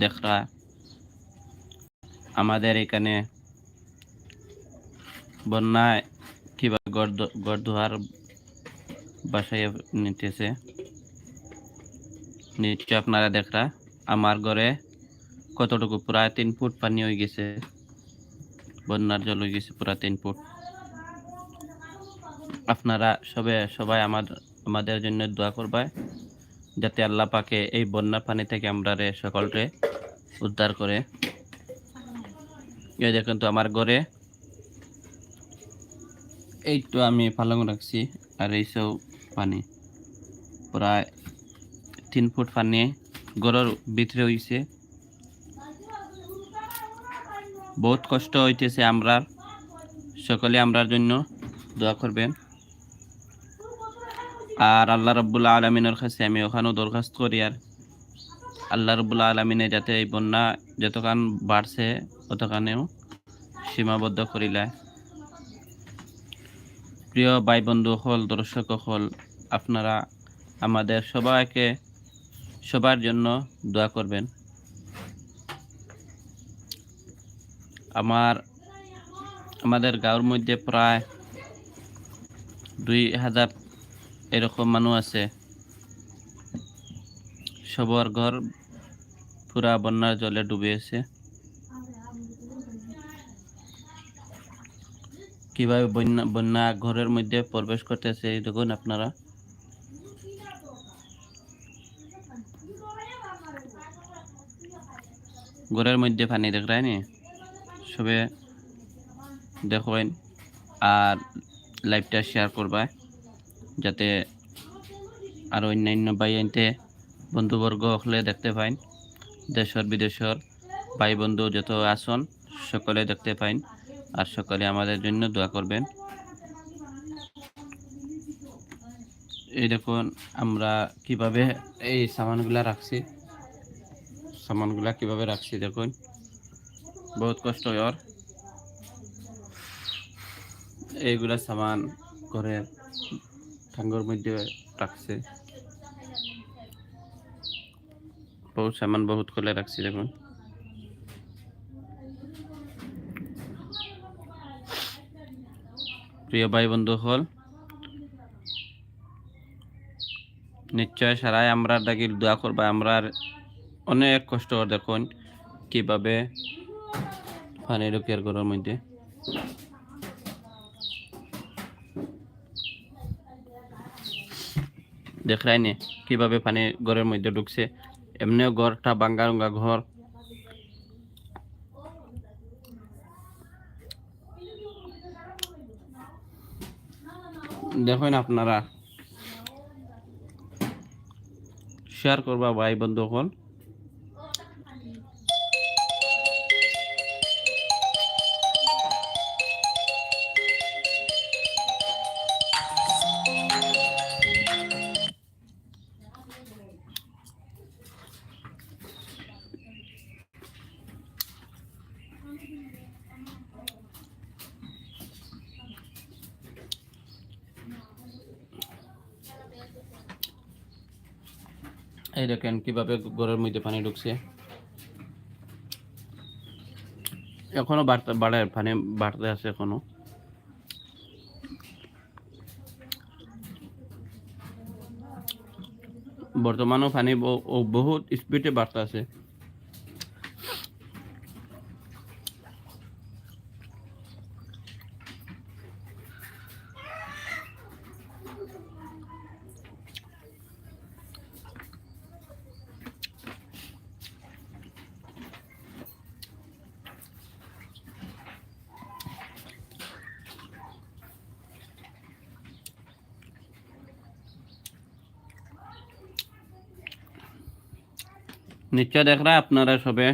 দেখরা। আমাদের এখানে বন্যায় কীভাবে গড়দুয়ার বাসায় নিতেছে? নিশ্চয় আপনারা দেখরা। আমার ঘরে কতটুকু? প্রায় তিন ফুট পানি হয়ে গেছে। বন্যার জল হয়ে গেছে পুরা তিন ফুট। আপনারা সবে সবাই আমার আমাদের জন্য দোয়া করবায়। যাতে আল্লাহ পাকে এই বন্যার পানি থেকে আমরা রে সকলরে উদ্ধার করে। এই দেখুন তো আমার ঘরে। এই তো আমি পালং রাখছি, আর এই সব পানি। প্রায় তিন ফুট পানি ঘরের ভিতরে হইছে। বহুত কষ্ট হইতেছে আমরা সকলে আমরার জন্য দোয়া করবেন। আর আল্লাহ রব্বুল্লা আলমিনের কাছে আমি ওখানেও দরখাস্ত করি আর আল্লাহ রব্বুল্লা আলমিনে যাতে এই বন্যা যতখান বাড়ছে, ততখানেও সীমাবদ্ধ করিলায় প্রিয় ভাই বন্ধু হল দর্শক হল আপনারা আমাদের সবাইকে, সবার জন্য দোয়া করবেন। আমার, আমাদের গাঁওর মধ্যে প্রায় দুই হাজার এরকম মানুষ আছে। সবার ঘর পুরা বন্যার জলে ডুবে আছে। কীভাবে বন্যা বন্যা ঘরের মধ্যে প্রবেশ করতেছে দেখুন আপনারা। ঘরের মধ্যে পানি দেখায় নি সবে দেখেন আর লাইভটা শেয়ার করবা। যাতে আর অন্যান্য ভাই আনতে বন্ধুবর্গ হলে দেখতে পাইন। দেশর, বিদেশর ভাই বন্ধু যত আসন সকলে দেখতে পাইন। আর সকলে আমাদের জন্য দোয়া করবেন। এই দেখুন, আমরা কীভাবে এই সামানগুলা রাখছি। সামানগুলা কীভাবে রাখছি দেখুন। বহুত কষ্ট হয় ওর এইগুলা সামান করে ঠাঙ্গর মধ্যে রাখছে। বহুত সামান বহুত করে রাখছি দেখুন। প্রিয় ভাই বন্ধু হল নিশ্চয় সারাই আমরা ডাকি দোয়া করবা। আমরা অনেক কষ্ট দেখুন, কীভাবে পানি ঢুকিয়ার ঘরের মধ্যে। দেখাই নি, কীভাবে পানি ঘরের মধ্যে ঢুকছে। এমনিও ঘরটা বাঙ্গা রঙ্গা ঘর। দেখেন আপনারা। শেয়ার করবা ভাই বন্ধু এই দেখেন কীভাবে ঘরের মধ্যে পানি ঢুকছে। এখনও বাড়তে, বাড়ে, পানি বাড়তে আছে এখনও। বর্তমানও পানি বহুত স্পিডে বাড়তে আছে। নিশ্চয় দেখরা আপনারা সবে।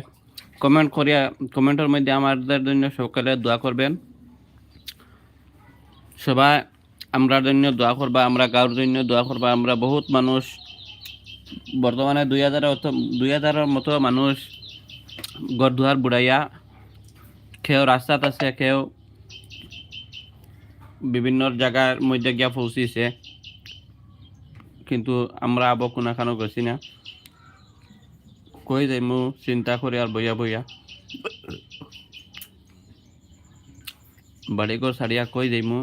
কমেন্ট করিয়া কমেন্টের মধ্যে আমাদের জন্য সকালে দোয়া করবেন। সবাই আমরা জন্য দোয়া করবা, আমরা গাঁর জন্য দোয়া করবা। আমরা বহুত মানুষ, বর্তমানে দুই হাজারের দুই হাজারের মতো মানুষ ঘর দুয়ার বুড়াইয়া, কেউ রাস্তাত আছে, কেউ বিভিন্ন জায়গার মধ্যে গিয়া পৌঁছিছে। কিন্তু আমরা আবো কোনাখানো গেছি না। কই যাইমু, চিন্তা করে আর বইয়া বইয়া বাড়িঘর ছাড়িয়া কই যাইমু।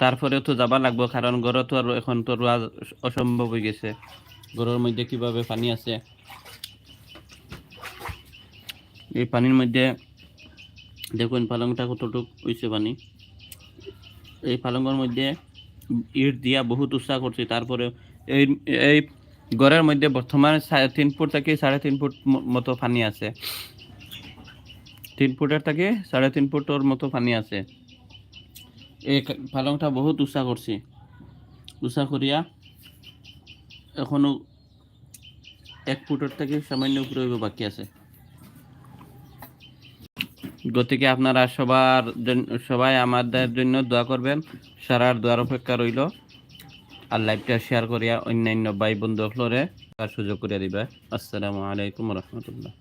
তারপরেও তো যাবা লাগবো কারণ ঘরে তো আর এখন তো রোয়া অসম্ভব হয়ে গেছে। ঘরের মধ্যে কীভাবে পানি আছে। এই পানির মধ্যে দেখুন পালংটা কতটুক হয়েছে পানি। এই পালংয়ের মধ্যে ইট দিয়া বহুত উৎসাহ করছি তারপরে এই এই ঘরের মধ্যে বর্তমানে তিন ফুট থেকে সাড়ে তিন ফুট মতো পানি আছে। তিন ফুটের থেকে সাড়ে তিন ফুটর মতো পানি আছে। এই পালংটা বহুত উৎসাহ করছি। উৎসাহ করিয়া এখনও এক ফুটের থেকে সামান্য উপরে বাকি আছে। গতিকে আপনারা সবার সবাই আমাদের জন্য দোয়া করবেন। সারার দোয়ার অপেক্ষা রইল। আর লাইভটা শেয়ার করিয়া অন্যান্য ভাই বন্ধু ফ্লোরে সুযোগ করিয়া দিবে। আসসালামু আলাইকুম রহমতুল্লাহ।